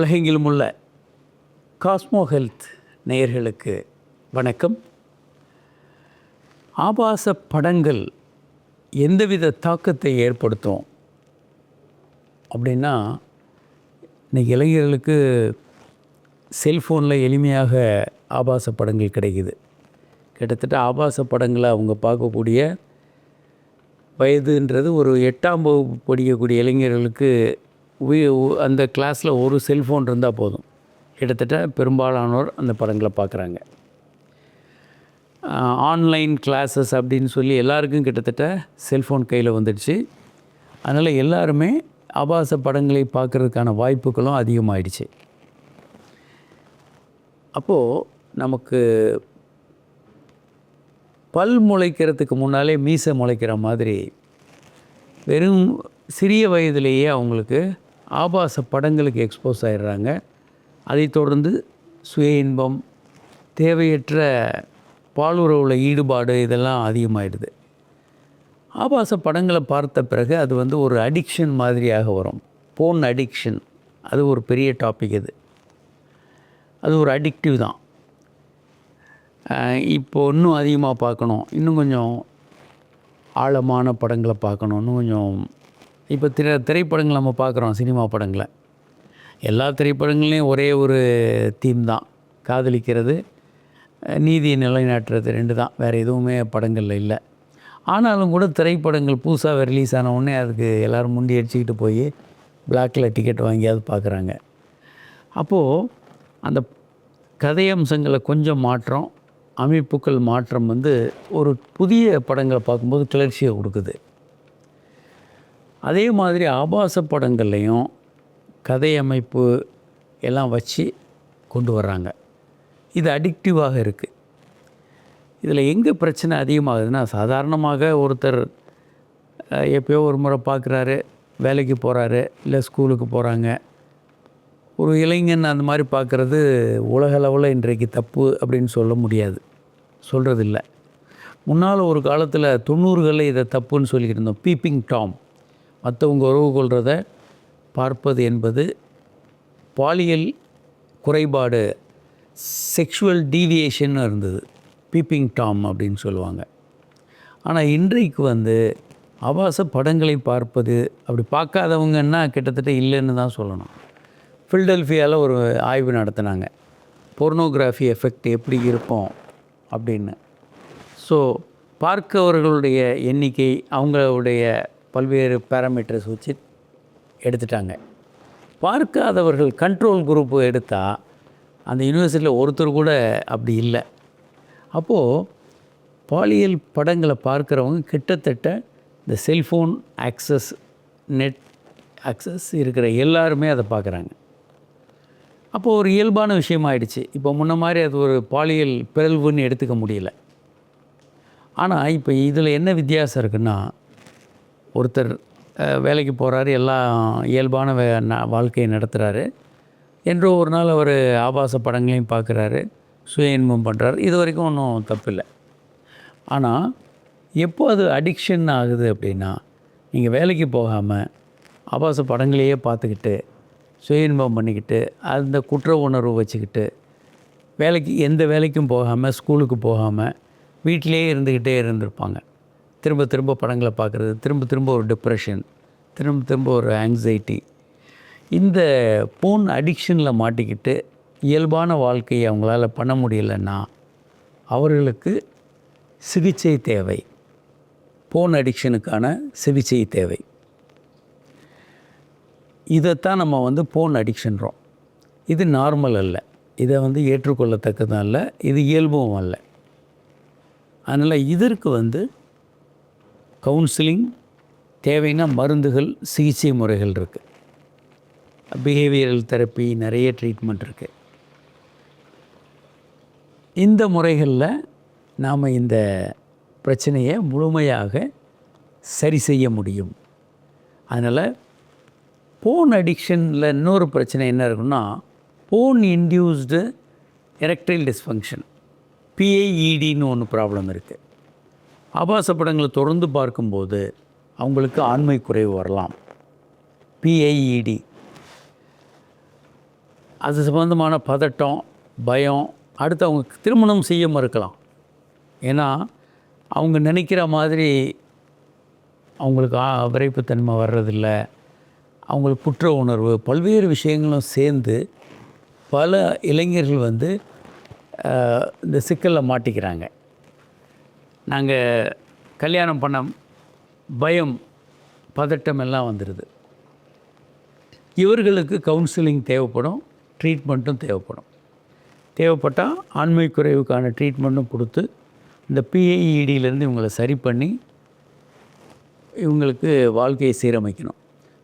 உலகெங்கிலும் உள்ள Cosmo health நேயர்களுக்கு வணக்கம். ஆபாச படங்கள் எந்தவித தாக்கத்தை ஏற்படுத்தும்? அப்படின்னா இன்றைக்கி இளைஞர்களுக்கு செல்ஃபோனில் எளிமையாக ஆபாச படங்கள் கிடைக்குது. கிட்டத்தட்ட ஆபாச படங்களை அவங்க பார்க்கக்கூடிய வயதுன்றது ஒரு எட்டாம் வகுப்பு படிக்கக்கூடிய இளைஞர்களுக்கு அந்த கிளாஸில் ஒரு செல்ஃபோன் இருந்தால் போதும். கிட்டத்தட்ட பெரும்பாலானோர் அந்த படங்களை பார்க்குறாங்க ஆன்லைன் கிளாஸஸ் அப்படின்னு சொல்லி எல்லாருக்கும் கிட்டத்தட்ட செல்ஃபோன் கையில் வந்துடுச்சு. அதனால் எல்லாருமே ஆபாச படங்களை பார்க்குறதுக்கான வாய்ப்புகளும் அதிகமாகிடுச்சு அப்போது நமக்கு பல் முளைக்கிறதுக்கு முன்னாலே மீசை முளைக்கிற மாதிரி வெறும் சிறிய வயதிலேயே அவங்களுக்கு ஆபாச படங்களுக்கு எக்ஸ்போஸ் ஆகிடுறாங்க அதைத் தொடர்ந்து சுய இன்பம் தேவையற்ற பாலுறவுல ஈடுபாடு இதெல்லாம் அதிகமாகிடுது ஆபாச படங்களை பார்த்த பிறகு அது வந்து ஒரு அடிக்ஷன் மாதிரியாக வரும். போன் அடிக்ஷன் அது ஒரு பெரிய டாபிக் இது. அது ஒரு அடிக்டிவ் தான். இப்போ இன்னும் அதிகமாக பார்க்கணும். இன்னும் கொஞ்சம் ஆழமான படங்களை பார்க்கணும். இன்னும் கொஞ்சம் இப்போ திரை திரைப்படங்கள் நம்ம பார்க்குறோம் சினிமா படங்களை. எல்லா திரைப்படங்கள்லேயும் ஒரே ஒரு தீம் தான். காதலிக்கிறது நீதியை நிலைநாட்டுறது ரெண்டு தான். வேறு எதுவுமே படங்களில் இல்லை. ஆனாலும் கூட திரைப்படங்கள் புதுசாக ரிலீஸ் ஆன உடனே அதுக்கு எல்லோரும் முண்டி அடிச்சுக்கிட்டு போய் பிளாக்ல டிக்கெட் வாங்கியாவது பார்க்குறாங்க. அப்போது அந்த கதை அம்சங்களை கொஞ்சம் மாற்றம் அமைப்புகள் மாற்றம் வந்து ஒரு புதிய படங்களை பார்க்கும்போது கிளர்ச்சியை கொடுக்குது. அதே மாதிரி ஆபாச படங்கள்லையும் கதை அமைப்பு எல்லாம் வச்சு கொண்டு வர்றாங்க. இது அடிக்டிவாக இருக்குது இதில் எங்கே பிரச்சனை அதிகமாகுதுன்னா சாதாரணமாக ஒருத்தர் எப்போயோ எப்பயோ ஒரு முறை பார்க்குறாரு வேலைக்கு போகிறாரு இல்லை ஸ்கூலுக்கு போகிறாங்க ஒரு இளைஞன் அந்த மாதிரி பார்க்குறது உலகளவில் இன்றைக்கு தப்பு அப்படின்னு சொல்ல முடியாது. சொல்கிறதில்ல முன்னால் ஒரு காலத்தில் தொண்ணூறுகளில் இதை தப்புன்னு சொல்லிக்கிட்டு இருந்தோம் பீப்பிங் டாம் மற்றவங்க உறவு கொள்கிறத பார்ப்பது என்பது பாலியல் குறைபாடு செக்ஷுவல் டீவியேஷன் இருந்தது. பீப்பிங் டாம் அப்படின்னு சொல்லுவாங்க. ஆனால் இன்றைக்கு வந்து ஆபாச படங்களை பார்ப்பது அப்படி பார்க்காதவங்கன்னா கிட்டத்தட்ட இல்லைன்னு தான் சொல்லணும். ஃபில்டெல்ஃபியாவில் ஒரு ஆய்வு நடத்தினாங்க. பொர்னோகிராஃபி எஃபெக்ட் எப்படி இருக்கும் அப்படின்னு. ஸோ பார்க்கவர்களுடைய எண்ணிக்கை அவங்களுடைய பல்வேறு பேராமீட்டர்ஸ் வச்சு எடுத்துட்டாங்க. பார்க்காதவர்கள் கண்ட்ரோல் குரூப்பு எடுத்தால் அந்த யூனிவர்சிட்டியில் ஒருத்தர் கூட அப்படி இல்லை. அப்போது பாலியல் படங்களை பார்க்குறவங்க கிட்டத்தட்ட இந்த செல்ஃபோன் ஆக்சஸ் நெட் ஆக்சஸ் இருக்கிற எல்லாருமே அதை பார்க்குறாங்க. அப்போது ஒரு இயல்பான விஷயமாயிடுச்சு இப்போ முன்ன மாதிரி அது ஒரு பாலியல் பிறழ்வுன்னு எடுத்துக்க முடியல. ஆனால் இப்போ இதில் என்ன வித்தியாசம் இருக்குன்னா ஒருத்தர் வேலைக்கு போகிறாரு எல்லாம் இயல்பான வே ந- வாழ்க்கையை நடத்துகிறாரு என்றோ ஒரு நாள் அவர் ஆபாச படங்களையும் பார்க்குறாரு சுய இன்பம் பண்ணுறாரு இது வரைக்கும் ஒன்றும் தப்பில்லை. ஆனால் எப்போ அது அடிக்ஷன் ஆகுது அப்படின்னா நீங்கள் வேலைக்கு போகாமல் ஆபாச படங்களையே பார்த்துக்கிட்டு சுய இன்பம் பண்ணிக்கிட்டு அந்த குற்ற உணர்வு வச்சுக்கிட்டு வேலைக்கு எந்த வேலைக்கும் போகாமல் ஸ்கூலுக்கு போகாமல் வீட்டிலே இருந்துக்கிட்டே இருந்திருப்பாங்க. திரும்ப திரும்ப படங்களை பார்க்குறது திரும்ப திரும்ப ஒரு டிப்ரெஷன் திரும்ப திரும்ப ஒரு ஆங்ஸைட்டி இந்த ஃபோன் அடிக்ஷனில் மாட்டிக்கிட்டு இயல்பான வாழ்க்கையை அவங்களால பண்ண முடியலன்னா அவர்களுக்கு சிகிச்சை தேவை. ஃபோன் அடிக்ஷனுக்கான சிகிச்சை தேவை. இதைத்தான் நம்ம வந்து ஃபோன் அடிக்ஷன்றோம் இது நார்மல் அல்ல. இதை வந்து ஏற்றுக்கொள்ளத்தக்கதும் அல்ல. இது இயல்பும் அல்ல. அதனால் இதற்கு வந்து கவுன்சிலிங் தேவைன்னா மருந்துகள் சிகிச்சை முறைகள் இருக்குது பிஹேவியரல் தெரப்பி நிறைய ட்ரீட்மெண்ட் இருக்குது இந்த முறைகளில் நாம் இந்த பிரச்சனையை முழுமையாக சரி செய்ய முடியும். அதனால் போன் அடிக்ஷனில் இன்னொரு பிரச்சனை என்ன இருக்குன்னா போன் இன்டியூஸ்டு எரெக்டைல் டிஸ்ஃபங்க்ஷன் பிஏஇடின்னு ஒன்று ப்ராப்ளம் இருக்குது ஆபாச படங்களை தொடர்ந்து பார்க்கும்போது அவங்களுக்கு ஆண்மை குறைவு வரலாம். பிஐஇடி அது சம்பந்தமான பதட்டம் பயம் அடுத்து அவங்க திருமணம் செய்ய மறுக்கலாம் ஏன்னா அவங்க நினைக்கிற மாதிரி அவங்களுக்கு ஆ- விரைப்புத்தன்மை வர்றதில்ல. அவங்களுக்கு குற்ற உணர்வு பல்வேறு விஷயங்களும் சேர்ந்து பல இளைஞர்கள் வந்து இந்த சிக்கலில் மாட்டிக்கிறாங்க. நாங்கள் கல்யாணம் பண்ண பயம் பதட்டம் எல்லாம் வந்துடுது இவர்களுக்கு கவுன்சிலிங் தேவைப்படும் ட்ரீட்மெண்ட்டும் தேவைப்படும். தேவைப்பட்டால் ஆண்மை குறைவுக்கான ட்ரீட்மெண்ட்டும் கொடுத்து இந்த பிஐஇடியிலேருந்து இவங்களை சரி பண்ணி இவங்களுக்கு வாழ்க்கையை சீரமைக்கணும்.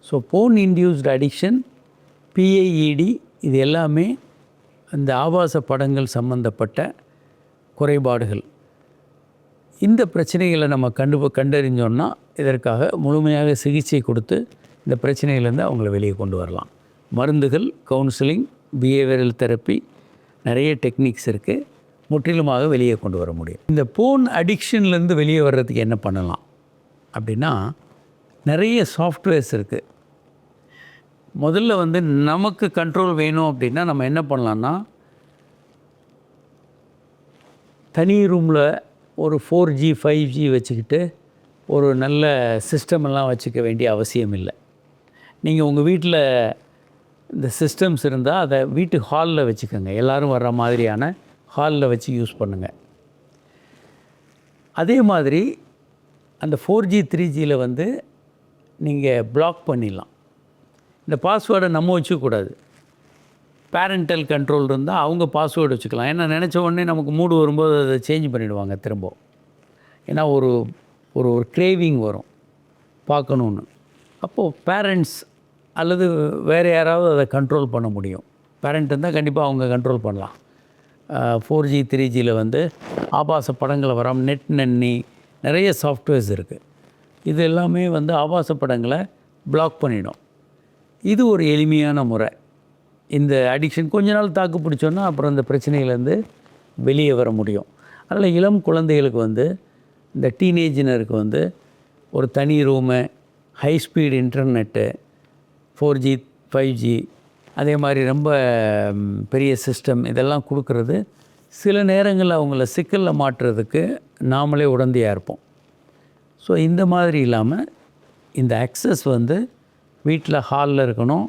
So phone induced addiction PIED இது எல்லாமே இந்த ஆபாச படங்கள் சம்பந்தப்பட்ட குறைபாடுகள். இந்த பிரச்சனைகளை நம்ம கண்டு கண்டறிஞ்சோன்னா இதற்காக முழுமையாக சிகிச்சை கொடுத்து இந்த பிரச்சனையிலேருந்து அவங்கள வெளியே கொண்டு வரலாம். மருந்துகள் கவுன்சிலிங் பிஹேவியரல் தெரப்பி நிறைய டெக்னிக்ஸ் இருக்குது முற்றிலுமாக வெளியே கொண்டு வர முடியும். இந்த போன் அடிக்ஷன்லேருந்து வெளியே வர்றதுக்கு என்ன பண்ணலாம்? அப்படின்னா நிறைய சாஃப்ட்வேர்ஸ் இருக்குது முதல்ல வந்து நமக்கு கண்ட்ரோல் வேணும் அப்படின்னா நம்ம என்ன பண்ணலான்னா தனி ரூமில் ஒரு ஃபோர் ஜி ஃபைவ் ஜி வச்சுக்கிட்டு ஒரு நல்ல சிஸ்டம் எல்லாம் வச்சுக்க வேண்டிய அவசியம் இல்லை. நீங்கள் உங்கள் வீட்டில் இந்த சிஸ்டம்ஸ் இருந்தால் அதை வீட்டு ஹாலில் வச்சுக்கோங்க. எல்லோரும் வர்ற மாதிரியான ஹாலில் வச்சு யூஸ் பண்ணுங்கள் அதே மாதிரி அந்த ஃபோர் ஜி த்ரீ ஜியில் வந்து நீங்கள் பிளாக் பண்ணிடலாம். இந்த பாஸ்வேர்டை நம்ம வச்சுக்கூடாது பேரண்டல் கண்ட்ரோல் இருந்தால் அவங்க பாஸ்வேர்டு வச்சுக்கலாம். ஏன்னா நினச்ச உடனே நமக்கு மூடு வரும்போது அதை சேஞ்ச் பண்ணிவிடுவாங்க திரும்ப. ஏன்னா ஒரு ஒரு ஒரு க்ரேவிங் வரும். பார்க்கணுன்னு அப்போது பேரண்ட்ஸ் அல்லது வேறு யாராவது அதை கண்ட்ரோல் பண்ண முடியும். பேரண்ட் இருந்தால் கண்டிப்பாக அவங்க கண்ட்ரோல் பண்ணலாம். ஃபோர் ஜி த்ரீ ஜியில் வந்து ஆபாச படங்களை வராமல் நெட் நன்னி நிறைய சாஃப்ட்வேர்ஸ் இருக்குது இது எல்லாமே வந்து ஆபாச படங்களை பிளாக் பண்ணிடும். இது ஒரு எளிமையான முறை. இந்த அடிக்ஷன் கொஞ்ச நாள் தாக்கு பிடிச்சோன்னா அப்புறம் இந்த பிரச்சனையிலேருந்து வெளியே வர முடியும். அதனால் இளம் குழந்தைகளுக்கு வந்து இந்த டீனேஜினருக்கு வந்து ஒரு தனி room high speed internet four G five G அதே மாதிரி ரொம்ப பெரிய சிஸ்டம் இதெல்லாம் கொடுக்கறது சில நேரங்களில் அவங்கள சிக்கலில் மாட்டுறதுக்கு நாமளே உடந்தையாக இருப்போம். ஸோ இந்த மாதிரி இல்லாமல் இந்த அக்சஸ் வந்து வீட்டில் ஹாலில் இருக்கணும்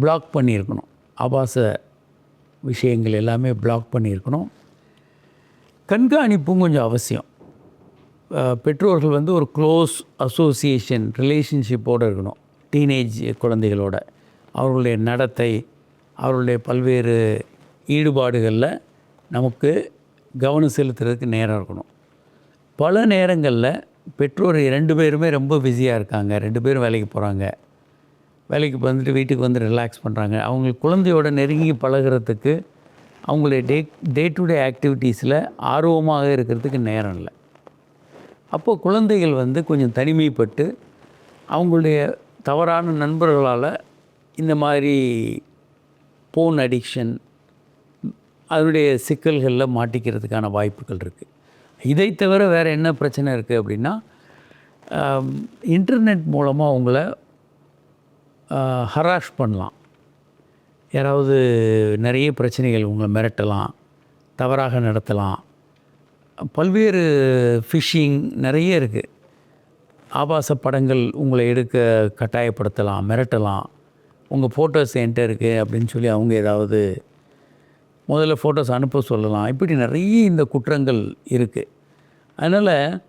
பிளாக் பண்ணியிருக்கணும். ஆபாச விஷயங்கள் எல்லாமே பிளாக் பண்ணியிருக்கணும். கண்காணிப்பும் கொஞ்சம் அவசியம். பெற்றோர்கள் வந்து ஒரு க்ளோஸ் அசோசியேஷன் ரிலேஷன்ஷிப்போடு இருக்கணும். டீனேஜ் குழந்தைகளோட. அவர்களுடைய நடத்தை அவர்களுடைய பல்வேறு ஈடுபாடுகளில் நமக்கு கவனம் செலுத்துறதுக்கு நேரம் இருக்கணும். பல நேரங்களில் பெற்றோர் ரெண்டு பேருமே ரொம்ப பிஸியாக இருக்காங்க. ரெண்டு பேரும் வேலைக்கு போகிறாங்க வேலைக்கு வந்துட்டு வீட்டுக்கு வந்து ரிலாக்ஸ் பண்ணுறாங்க அவங்க குழந்தையோட நெருங்கி பழகுறதுக்கு அவங்களுடைய டே டே டு டே ஆக்டிவிட்டீஸில் ஆர்வமாக இருக்கிறதுக்கு நேரம் இல்லை. அப்போது குழந்தைகள் வந்து கொஞ்சம் தனிமைப்பட்டு அவங்களுடைய தவறான நண்பர்களால் இந்த மாதிரி போன் அடிக்ஷன் அதனுடைய சிக்கல்களில் மாட்டிக்கிறதுக்கான வாய்ப்புகள் இருக்குது இதை தவிர வேறு என்ன பிரச்சனை இருக்குது அப்படின்னா இன்டர்நெட் மூலமாக அவங்கள ஹராஷ் பண்ணலாம். யாராவது நிறைய பிரச்சனைகள் உங்களை மிரட்டலாம் தவறாக நடத்தலாம். பல்வேறு ஃபிஷிங் நிறைய இருக்குது ஆபாச படங்கள் உங்களை எடுக்க கட்டாயப்படுத்தலாம் மிரட்டலாம். உங்கள் ஃபோட்டோஸ் என்கிட்ட இருக்குது அப்படின்னு சொல்லி அவங்க ஏதாவது முதல்ல ஃபோட்டோஸ் அனுப்ப சொல்லலாம். இப்படி நிறைய இந்த குற்றங்கள் இருக்குது அதனால்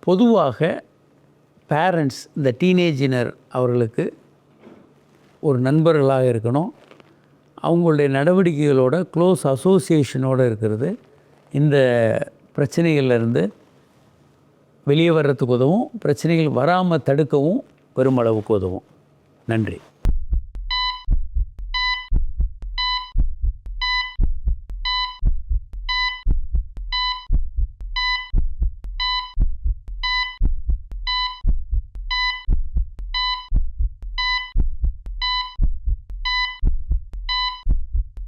பொதுவாக பேரண்ட்ஸ் இந்த டீனேஜினர் அவர்களுக்கு ஒரு நண்பர்களாக இருக்கணும். அவங்களுடைய நடவடிக்கைகளோட க்ளோஸ் அசோசியேஷனோடு இருக்கிறது. இந்த பிரச்சனைகள்லேருந்து வெளியே வர்றதுக்கு உதவும். பிரச்சனைகள் வராமல் தடுக்கவும் பெருமளவுக்கு உதவும். நன்றி.